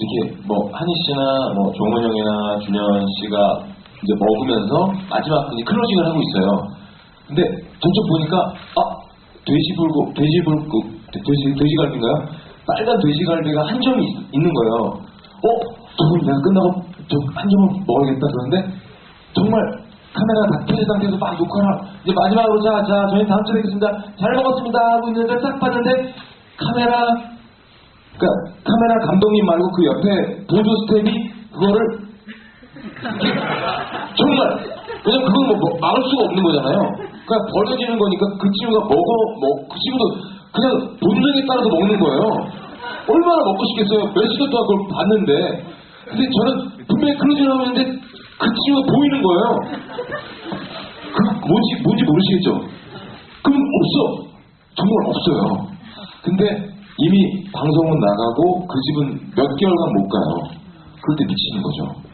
이렇게 뭐 한희 씨나 뭐 종원 형이나 준현 씨가 이제 먹으면서 마지막 분이 클로징을 하고 있어요. 근데 전적 보니까 아 돼지 불고 돼지 불고 돼지 돼지갈비인가요? 빨간 돼지갈비가 한 점이 있, 있는 거예요. 어? 두분 내가 끝나고 저한 점을 먹어야겠다 그러는데 정말 카메라 다 켜진 상태에서 막 녹화를 이제 마지막으로 자, 자, 저희 다음 주에 뵙겠습니다. 잘 먹었습니다 하고 있는데 딱 봤는데 카메라 그러니까 카메라 감독님 말고 그 옆에 보조 스텝이 그거를 정말 왜냐면 그건 뭐, 뭐 막을 수가 없는 거잖아요. 그냥 버려지는 거니까 그 친구가 먹어 뭐그 친구도 그냥 본능에 따라서 먹는 거예요. 얼마나 먹고 싶겠어요. 몇 시간 동안 그걸 봤는데 근데 저는 분명히 클로징을 하고 있는데 그 친구가 보이는 거예요. 그 뭔지 뭔지 모르시겠죠? 그럼 없어. 정말 없어요. 근데 이미 방송은 나가고 그 집은 몇 개월간 못 가요. 그럴 때 미치는 거죠.